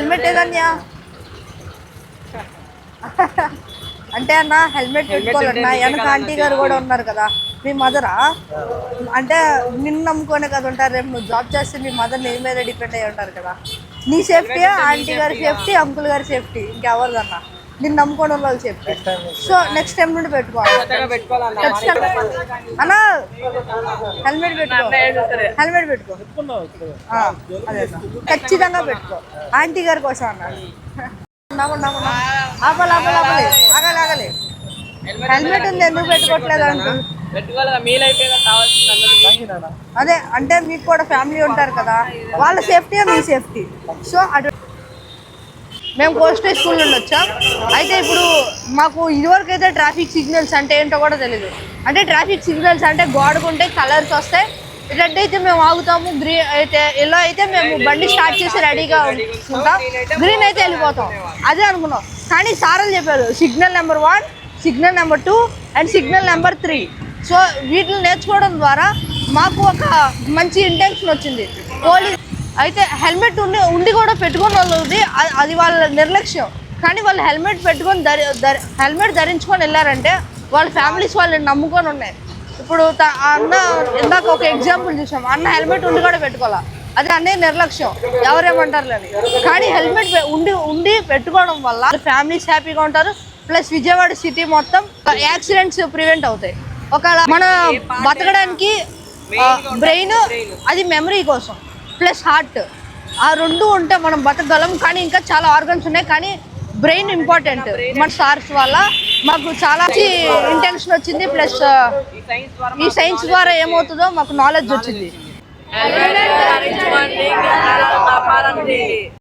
Helmet ఏదన్యా అంటే అన్న helmet పెట్టుకోవాలన్నా వెనక ఆంటీ గారు కూడా ఉన్నారు కదా మీ మదరా అంటే నిన్ను నమ్ముకునే కదా ఉంటారు రేపు నువ్వు జాబ్ చేస్తే మీ మదర్ నీ మీద డిపెండ్ అయ్యి ఉంటారు కదా? నీ సేఫ్టీ ఆంటీ గారి సేఫ్టీ అంకుల్ గారి సేఫ్టీ ఇంకెవరిదన్నా? నిన్ను నమ్ముకోవడం వాళ్ళ సేఫ్టీ సో నెక్స్ట్ టైం నుండి పెట్టుకోవాలి అన్న హెల్మెట్ పెట్టుకో. హెల్మెట్ పెట్టుకో. అదే. ఖచ్చితంగా పెట్టుకో. ఆంటీ గారి కోసం అన్న. ఉన్నాము, ఉన్నాము, ఉన్నాము. ఆపాలి ఆపాలి ఆపాలి. ఆగాలి ఆగాలి. హెల్మెట్ ఉంది ఎందుకు పెట్టుకోవట్లేదు అంకుల్ పెట్టుకోవాలా మీ లైఫ్ ఏదో కావాల్సింది అందరికీ అదే అంటే మీకు కూడా ఫ్యామిలీ ఉంటారు కదా. వాళ్ళ సేఫ్టీ మీ సేఫ్టీ. సో అటు మేము కోస్టల్ స్కూల్ నుండి వచ్చాం. అయితే ఇప్పుడు మాకు ఇదివరకు అయితే ట్రాఫిక్ సిగ్నల్స్ అంటే ఏంటో కూడా తెలియదు అంటే ట్రాఫిక్ సిగ్నల్స్ అంటే గోడకుంటే కలర్స్ వస్తాయి. రెడ్ అయితే మేము ఆగుతాము. గ్రీన్ అయితే ఎల్లో అయితే మేము బండి స్టార్ట్ చేసి రెడీగా ఉంటాం. గ్రీన్ అయితే వెళ్ళిపోతాం. అదే అనుకున్నాం. కానీ సార్లు చెప్పారు signal number one signal number two and signal number three. So వీటిని నేర్చుకోవడం ద్వారా మాకు ఒక మంచి ఇంటెన్షన్ వచ్చింది. పోలీస్ అయితే హెల్మెట్ ఉండి ఉండి కూడా పెట్టుకున్న వాళ్ళది అది వాళ్ళ నిర్లక్ష్యం. కానీ వాళ్ళు హెల్మెట్ పెట్టుకొని ధరి హెల్మెట్ ధరించుకొని వెళ్ళారంటే వాళ్ళ ఫ్యామిలీస్ వాళ్ళని నమ్ముకొని ఉన్నాయి. ఇప్పుడు అన్న ఇందాక ఒక ఎగ్జాంపుల్ చూసాం. అన్న హెల్మెట్ ఉండి కూడా పెట్టుకోవాలా? అది అన్నీ నిర్లక్ష్యం. ఎవరేమంటారు అని. కానీ హెల్మెట్ ఉండి ఉండి పెట్టుకోవడం వల్ల ఫ్యామిలీస్ హ్యాపీగా ఉంటారు. ప్లస్ విజయవాడ సిటీ మొత్తం యాక్సిడెంట్స్ ప్రివెంట్ అవుతాయి. ఒక మన బతకడానికి బ్రెయిన్. అది మెమరీ కోసం. Plus heart. ఆ రెండు ఉంటే మనం బతకగలం కానీ ఇంకా చాలా ఆర్గన్స్ ఉన్నాయి కానీ బ్రెయిన్ ఇంపార్టెంట్. మన స్టార్స్ వల్ల మాకు చాలా ఇంటెన్షన్ వచ్చింది ప్లస్ ఈ సైన్స్ ద్వారా ఈ సైన్స్ ద్వారా ఏమవుతుందో మాకు నాలెడ్జ్ వచ్చింది.